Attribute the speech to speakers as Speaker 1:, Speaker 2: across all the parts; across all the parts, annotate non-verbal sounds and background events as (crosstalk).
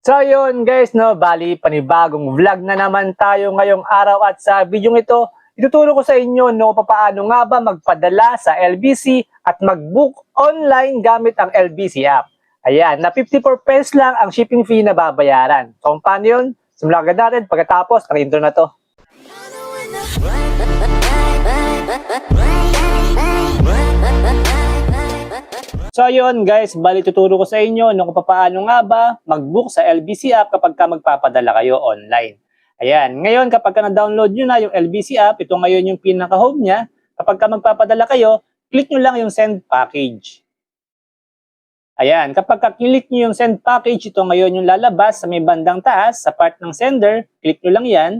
Speaker 1: So yun guys, no, bali panibagong vlog na naman tayo ngayong araw at sa video ito, ituturo ko sa inyo no papaano nga ba magpadala sa LBC at mag-book online gamit ang LBC app. Ayan, na 54 pesos lang ang shipping fee na babayaran. So kung paano yun, simulan agad natin pagkatapos ng intro na to. (laughs) So ayun guys, bali tuturo ko sa inyo no, kung paano nga ba mag-book sa LBC app kapag ka magpapadala kayo online. Ayan, ngayon kapag ka na-download nyo na yung LBC app, ito ngayon yung pinaka-home niya, kapag ka magpapadala kayo, click nyo lang yung send package. Ayan, kapag ka-click nyo yung send package, ito ngayon yung lalabas sa may bandang taas, sa part ng sender, click nyo lang yan.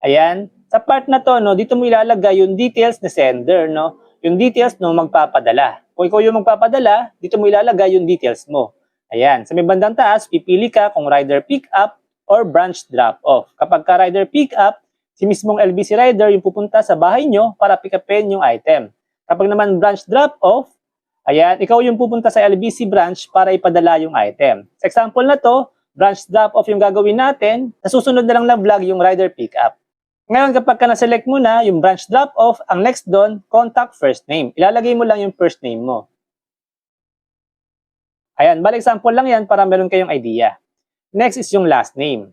Speaker 1: Ayan, sa part na to, no, dito mo ilalagay yung details na sender, no, yung details no magpapadala. Kung ikaw yung magpapadala, dito mo ilalagay yung details mo. Ayan, sa may bandang taas, pipili ka kung rider pick up or branch drop off. Kapag ka rider pick up, si mismong LBC rider yung pupunta sa bahay nyo para pick upin yung item. Kapag naman branch drop off, ayan, ikaw yung pupunta sa LBC branch para ipadala yung item. Sa example na to, branch drop off yung gagawin natin, sa susunod na lang na vlog yung rider pick up. Ngayon, kapag ka na-select mo na yung branch drop-off, ang next doon, contact first name. Ilalagay mo lang yung first name mo. Ayan, balik example lang yan para meron kayong idea. Next is yung last name.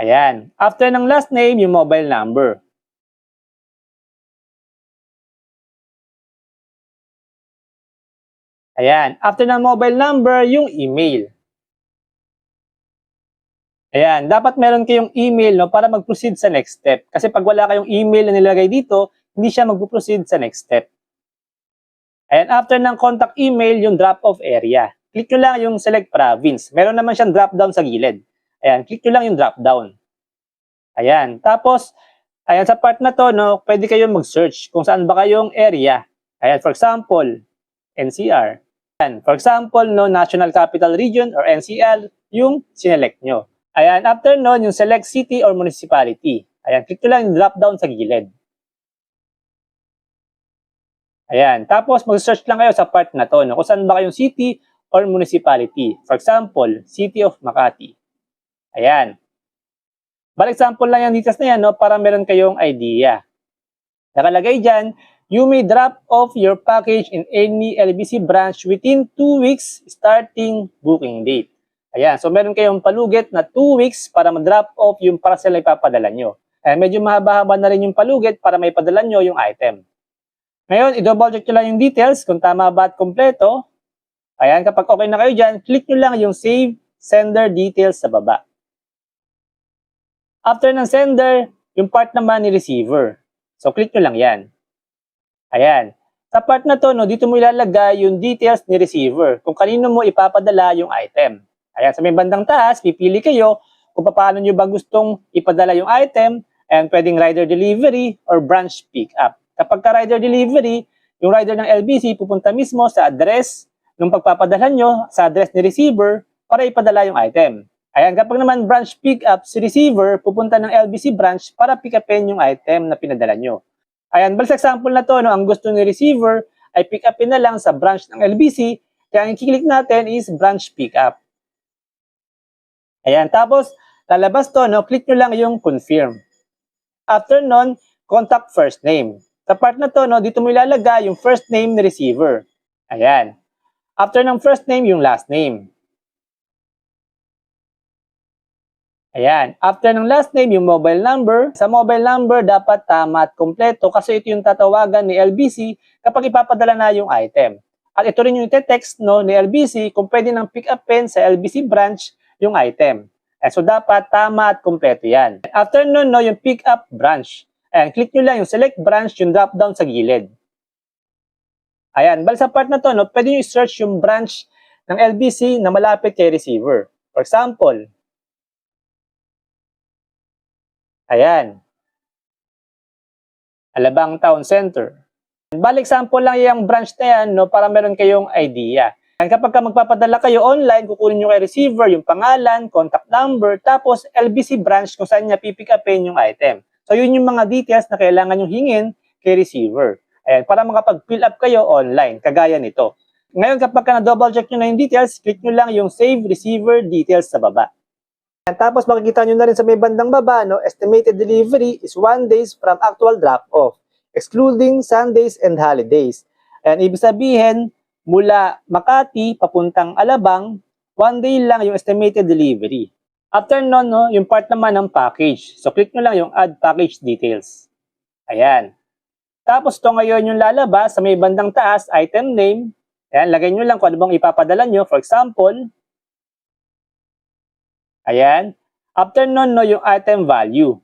Speaker 1: Ayan. After ng last name, yung mobile number. Ayan. After ng mobile number, yung email. Ayan, dapat meron kayong email no para mag-proceed sa next step. Kasi pag wala kayong email na nilagay dito, hindi siya mag-proceed sa next step. Ayan, after ng contact email, yung drop-off area. Click nyo lang yung select province. Meron naman siyang drop-down sa gilid. Ayan, click nyo lang yung drop-down. Ayan, tapos, ayan, sa part na to, no, pwede kayong mag-search kung saan ba kayong area. Ayan, for example, NCR. Ayan, for example, no, National Capital Region or NCL, yung sinelect nyo. Ayan, after nun, yung select city or municipality. Ayan, click nyo lang yung drop down sa gilid. Ayan, tapos mag-search lang kayo sa part na to, no, kung saan ba kayong city or municipality. For example, City of Makati. Ayan. Balik example lang yung details na yan, no, para meron kayong idea. Nakalagay dyan, you may drop off your package in any LBC branch within 2 weeks starting booking date. Ayan, so meron kayong palugit na 2 weeks para ma-drop off yung parcel na ipapadala nyo. Eh, medyo mahaba-haba na rin yung palugit para may padala nyo yung item. Ngayon, i-double check nyo lang yung details kung tama ba at kompleto. Ayan, kapag okay na kayo dyan, click nyo lang yung Save Sender Details sa baba. After ng sender, yung part naman ni receiver. So, click nyo lang yan. Ayan. Sa part na to, no, dito mo ilalagay yung details ni receiver kung kanino mo ipapadala yung item. Ayan, sa may bandang taas, pipili kayo kung paano nyo ba gustong ipadala yung item and pwedeng rider delivery or branch pick-up. Kapag ka rider delivery, yung rider ng LBC pupunta mismo sa address ng pagpapadala nyo, sa address ni receiver, para ipadala yung item. Ayan, kapag naman branch pick-up, si receiver pupunta ng LBC branch para pick-upin yung item na pinadala nyo. Ayan, balik sa example na to, no, ang gusto ni receiver ay pick-upin na lang sa branch ng LBC, kaya ang i-click natin is branch pick-up. Ayan, tapos lalabas to, no, click nyo lang yung confirm. After nun, contact first name. Sa part na to, no, dito mo ilalagay yung first name ni receiver. Ayan. After ng first name, yung last name. Ayan. After ng last name, yung mobile number. Sa mobile number, dapat tama at kompleto kasi ito yung tatawagan ni LBC kapag ipapadala na yung item. At ito rin yung text no, ni LBC kung pwede nang pick upin sa LBC branch yung item. Eh, so, dapat tama at kompleto yan. After nun, no, yung pick up branch. Ayan, click nyo lang yung select branch, yung drop down sa gilid. Ayan, bal sa part na to, no, pwede nyo i-search yung branch ng LBC na malapit kay receiver. For example, ayan, Alabang Town Center. Balik example lang yung branch na yan no, para meron kayong idea. And kapag ka magpapadala kayo online, kukunin nyo kay receiver yung pangalan, contact number, tapos LBC branch kung saan niya pipick upin yung item. So yun yung mga details na kailangan yung hingin kay receiver. Ayan, para makapag-fill up kayo online, kagaya nito. Ngayon, kapag ka na-double check nyo na yung details, click nyo lang yung Save Receiver Details sa baba. And tapos makikita nyo na rin sa may bandang baba, no, estimated delivery is 1 days from actual drop-off, excluding Sundays and holidays. And ibig sabihin, mula Makati papuntang Alabang, 1 day lang yung estimated delivery. After nun, no, yung part naman ng package. So, click nyo lang yung Add Package Details. Ayan. Tapos, ito ngayon yung lalabas sa may bandang taas, item name. Ayan, lagay nyo lang kung ano bang ipapadala nyo. For example, ayan. After nun, no, yung item value.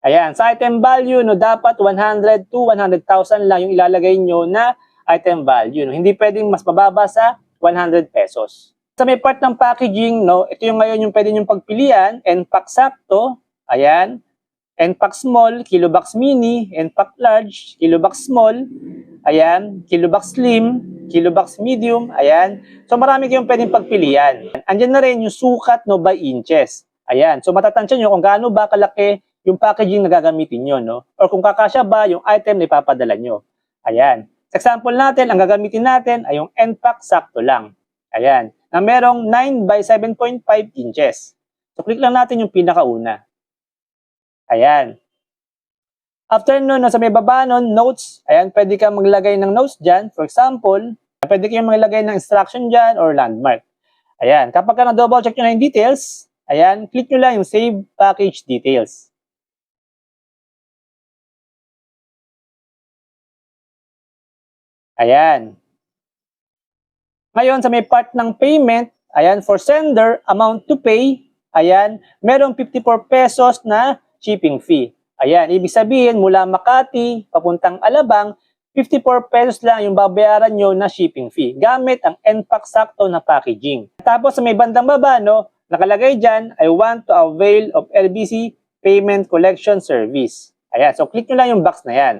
Speaker 1: Ayan, sa item value, no, dapat 100 to 100,000 lang yung ilalagay nyo na item value. No. Hindi pwedeng mas mababa sa 100 pesos. Sa may part ng packaging, no, ito yung ngayon yung pwede nyong pagpilian, NPAC sakto, ayan, NPAC small, kilobox mini, NPAC large, kilobox small, ayan, kilobox slim, kilobox medium, ayan. So marami kayong pwedeng pagpilian. Andyan na rin yung sukat no by inches. Ayan. So matatansya nyo kung gaano ba kalaki yung packaging na gagamitin nyo, no? Or kung kakasya ba yung item na ipapadala nyo. Ayan. Example natin, ang gagamitin natin ay yung NPAC sakto lang. Ayan. Na merong 9 by 7.5 inches. So, click lang natin yung pinakauna. Ayan. After nun, no, sa may baba nun, notes. Ayan, pwede ka maglagay ng notes dyan. For example, pwede kayong maglagay ng instruction dyan or landmark. Ayan. Kapag ka na-double check nyo na yung details, ayan, click nyo lang yung Save Package Details. Ayan. Ngayon, sa may part ng payment, ayan, for sender, amount to pay, ayan, merong 54 pesos na shipping fee. Ayan, ibig sabihin, mula Makati, papuntang Alabang, 54 pesos lang yung babayaran nyo na shipping fee gamit ang NPAC sakto na packaging. Tapos sa may bandang baba, no, nakalagay dyan, I want to avail of LBC Payment Collection Service. Ayan, so click nyo lang yung box na yan.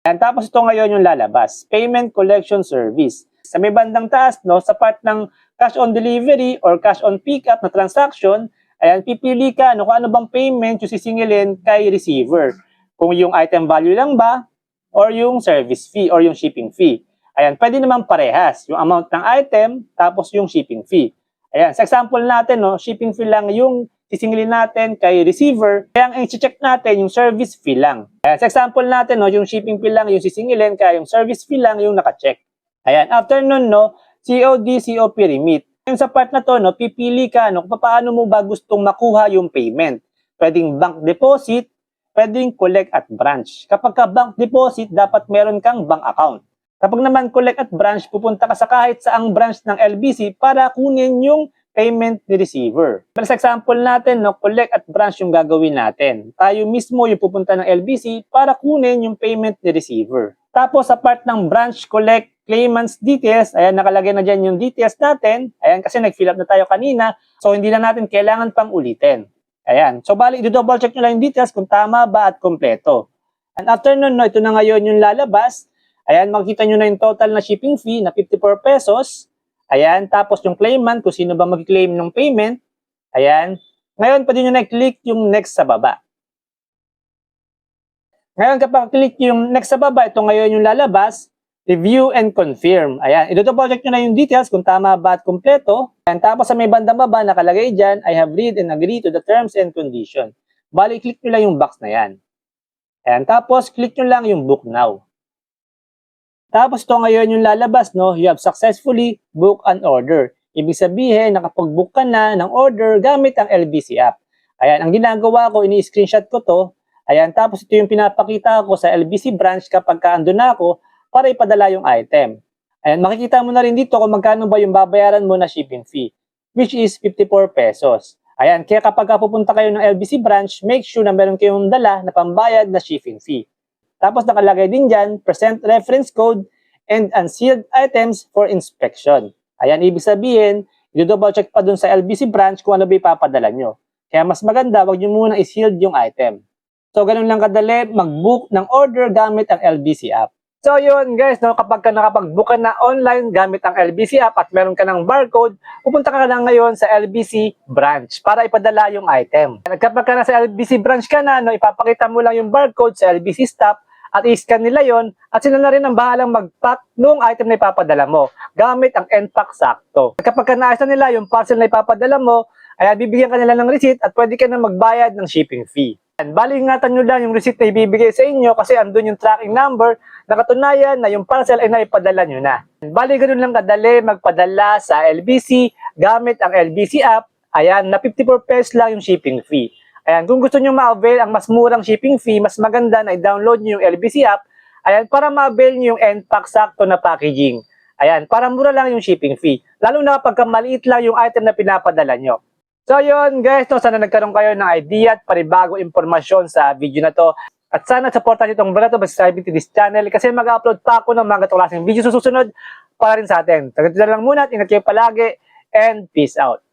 Speaker 1: And tapos ito ngayon yung lalabas, Payment Collection Service. Sa may bandang taas, no, sa part ng cash on delivery or cash on pickup na transaction, ayan, pipili ka no, kung ano bang payment yung sisingilin kay receiver. Kung yung item value lang ba, or yung service fee, or yung shipping fee. Ayan, pwede naman parehas, yung amount ng item, tapos yung shipping fee. Ayan, sa example natin, no, shipping fee lang yung sisingilin natin kay receiver, kaya ang i-check natin yung service fee lang. Ayan, sa example natin, no, yung shipping fee lang yung sisingilin, kaya yung service fee lang yung naka-check. Ayan, after nun, no, COD, COP remit. Yung sa part na to, no, pipili ka no, kung paano mo ba gustong makuha yung payment. Pwedeng bank deposit, pwedeng collect at branch. Kapag ka bank deposit, dapat meron kang bank account. Kapag naman collect at branch, pupunta ka sa kahit saang branch ng LBC para kunin yung payment ni receiver. Pero sa example natin, no, collect at branch yung gagawin natin. Tayo mismo yung pupunta ng LBC para kunin yung payment ni receiver. Tapos sa part ng branch collect claimants details, ayan nakalagay na dyan yung details natin. Ayan kasi nag-fill up na tayo kanina. So hindi na natin kailangan pang ulitin. Ayan. So bali, i-double check nyo lang yung details kung tama ba at kompleto. And after nun, no, ito na ngayon yung lalabas. Ayan, makikita nyo na yung total na shipping fee na 54 pesos. Ayan, tapos yung claimant, kung sino ba mag-claim ng payment. Ayan. Ngayon, pwede nyo na-click yung next sa baba. Ngayon, kapag click yung next sa baba, ito ngayon yung lalabas, review and confirm. Ayan, check nyo na yung details kung tama ba at kompleto. Ayan, tapos sa may bandang baba, nakalagay dyan, I have read and agree to the terms and condition. Bali, click nyo lang yung box na yan. Ayan, tapos click nyo lang yung book now. Tapos ito ngayon yung lalabas, no? You have successfully booked an order. Ibig sabihin, nakapag-book ka na ng order gamit ang LBC app. Ayan, ang ginagawa ko, ini-screenshot ko to. Ayan, tapos ito yung pinapakita ko sa LBC branch kapag kaando na ako para ipadala yung item. Ayan, makikita mo na rin dito kung magkano ba yung babayaran mo na shipping fee, which is 54 pesos. Ayan, kaya kapag pupunta kayo ng LBC branch, make sure na meron kayong dala na pambayad na shipping fee. Tapos nakalagay din dyan, present reference code and unsealed items for inspection. Ayan, ibig sabihin, i-double check pa dun sa LBC branch kung ano ba ipapadala nyo. Kaya mas maganda, wag nyo muna i-sealed yung item. So, ganun lang kadali mag-book ng order gamit ang LBC app. So yun guys, no, kapag ka nakapag-book ka na online gamit ang LBC app at meron ka ng barcode, pupunta ka lang ngayon sa LBC branch para ipadala yung item. At kapag ka na sa LBC branch ka na, no, ipapakita mo lang yung barcode sa LBC staff at i-scan nila yon at sila na rin ang bahalang mag-pack nung item na ipapadala mo gamit ang NPAC sakto. Kapag ka naayos na nila yung parcel na ipapadala mo, ay bibigyan ka nila ng receipt at pwede ka na magbayad ng shipping fee. And bali ingatan nyo lang yung receipt na ibibigay sa inyo kasi andun yung tracking number na katunayan na yung parcel ay naipadala nyo na. And bali ganun lang kadali magpadala sa LBC gamit ang LBC app. Ayan, na 54 pesos lang yung shipping fee. Ayan, kung gusto nyo ma-avail ang mas murang shipping fee, mas maganda na i-download nyo yung LBC app. Ayan, para ma-avail nyo yung NPAC sakto na packaging. Ayan, para mura lang yung shipping fee. Lalo na kapag maliit lang yung item na pinapadala nyo. So yun guys, no, sana nagkaroon kayo ng idea at panibago impormasyon sa video na to. At sana supportan nyo itong vlog na to by to this channel kasi mag-upload pa ako ng mga klaseng video sa susunod para rin sa atin. Tagad na lang muna at ingat kayo palagi and peace out.